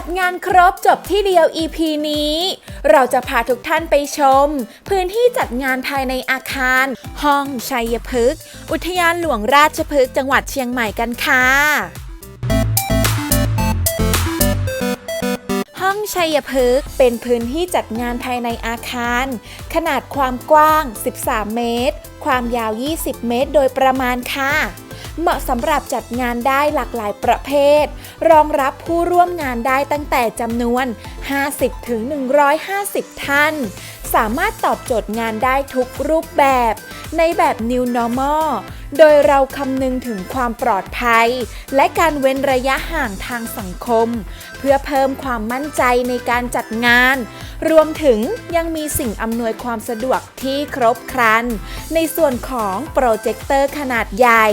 จัดงานครบจบที่เดียว EP นี้ เราจะพาทุกท่านไปชม พื้นที่จัดงานภายในอาคาร ห้องชัยพฤกษ์อุทยานหลวงราชพฤกษ์จังหวัดเชียงใหม่กันค่ะห้องชัยพฤกษ์เป็นพื้นที่จัดงานภายในอาคาร ขนาดความกว้าง 13 เมตร ความยาว 20 เมตร โดยประมาณค่ะ เหมาะสำหรับจัดงานได้หลากหลายประเภท รองรับผู้ร่วมงานได้ตั้งแต่จำนวน 50ถึง150 ท่าน สามารถตอบโจทย์งานได้ทุกรูปแบบ ในแบบ New Normal โดยเราคำนึงถึงความปลอดภัย และการเว้นระยะห่างทางสังคม เพื่อเพิ่มความมั่นใจในการจัดงาน รวมถึงยังมีสิ่งอำนวยความสะดวกที่ครบครัน ในส่วนของโปรเจคเตอร์ขนาดใหญ่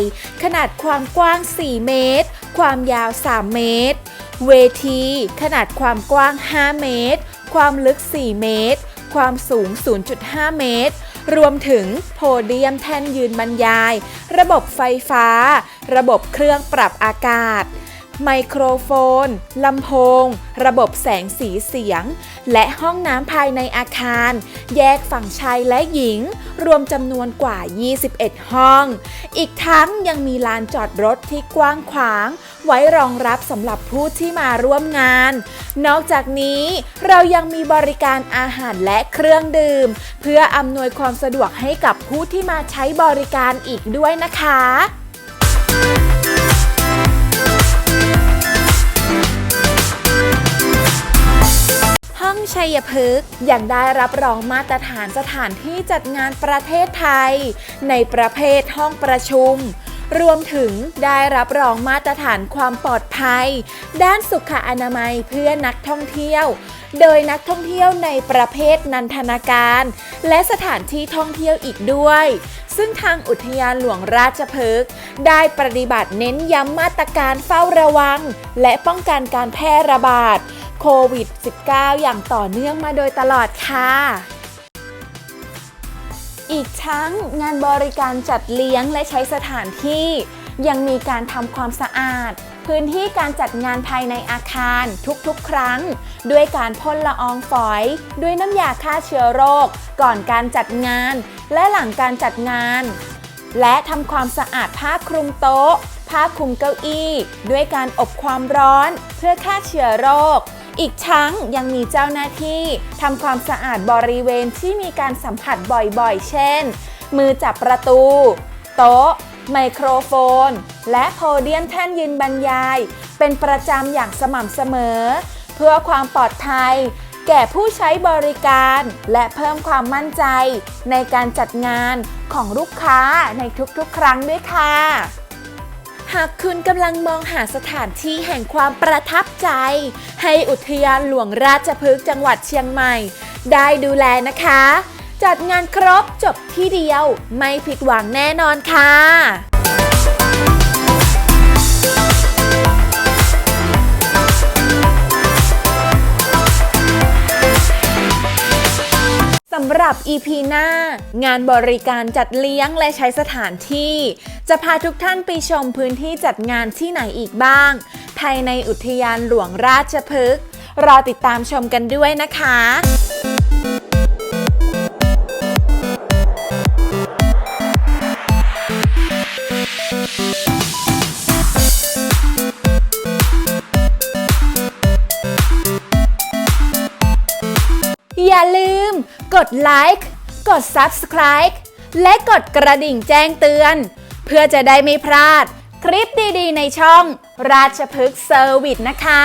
ขนาดความกว้าง 4 เมตร ความยาว 3 เมตร เวที ขนาดความกว้าง 5 เมตร ความลึก 4 เมตร ความสูง 0.5 เมตร รวมถึงโพเดียมแท่นยืนบรรยาย ระบบไฟฟ้า ระบบเครื่องปรับอากาศ ไมโครโฟน ลำโพง ระบบแสงสีเสียง และห้องน้ำภายในอาคาร แยกฝั่งชายและหญิง รวมจำนวนกว่า 21 ห้อง อีกทั้งยังมีลานจอดรถที่กว้างขวาง ไว้รองรับสำหรับผู้ที่มาร่วมงาน นอกจากนี้เรายังมีบริการอาหารและเครื่องดื่ม เพื่ออำนวยความสะดวกให้กับผู้ที่มาใช้บริการอีกด้วยนะคะห้องชัยพฤกษ์ยังได้รับรองมาตรฐานสถานที่จัดงานประเทศไทย ในประเภทห้องประชุม รวมถึงได้รับรองมาตรฐานความปลอดภัย ด้านสุขอนามัยเพื่อนักท่องเที่ยว โดยนักท่องเที่ยวในประเภทนันทนาการ และสถานที่ท่องเที่ยวอีกด้วย ซึ่งทางอุทยานหลวงราชพฤกษ์ได้ปฏิบัติเน้นย้ำมาตรการเฝ้าระวัง และป้องกันการแพร่ระบาดโควิด -19 อย่างต่อเนื่องมาโดยตลอดค่ะ อีกทั้งงานบริการจัดเลี้ยงและใช้สถานที่ ยังมีการทำความสะอาด พื้นที่การจัดงานภายในอาคารทุกๆ ครั้ง ด้วยการพ่นละอองฝอย ด้วยน้ำยาฆ่าเชื้อโรค ก่อนการจัดงาน และหลังการจัดงาน และทำความสะอาดผ้าคลุมโต๊ะ ผ้าคลุมเก้าอี้ ด้วยการอบความร้อน เพื่อฆ่าเชื้อโรค อีกทั้งยังมีเจ้าหน้าที่ทำความสะอาดบริเวณที่มีการสัมผัสบ่อยๆ เช่น มือจับประตู โต๊ะ ไมโครโฟน และโพเดียมแท่นยืนบรรยาย เป็นประจำอย่างสม่ำเสมอ เพื่อความปลอดภัย แก่ผู้ใช้บริการ และเพิ่มความมั่นใจ ในการจัดงานของลูกค้าในทุกๆ ครั้งด้วยค่ะ หากคุณกำลังมองหาสถานที่แห่งความประทับใจ ให้อุทยานหลวงราชพฤกษ์จังหวัดเชียงใหม่ ได้ดูแลนะคะ จัดงานครบจบที่เดียว ไม่ผิดหวังแน่นอนค่ะ หรับ EP หน้า งานบริการจัดเลี้ยงและใช้สถานที่ จะพาทุกท่านไปชมพื้นที่จัดงานที่ไหนอีกบ้าง ภายในอุทยานหลวงราชพฤกษ์รอติดตามชมกันด้วยนะคะ กดไลค์กด Subscribe และกดกระดิ่งแจ้งเตือน เพื่อจะได้ไม่พลาด คลิปดีๆ ในช่องราชพฤกษ์เซอร์วิสนะคะ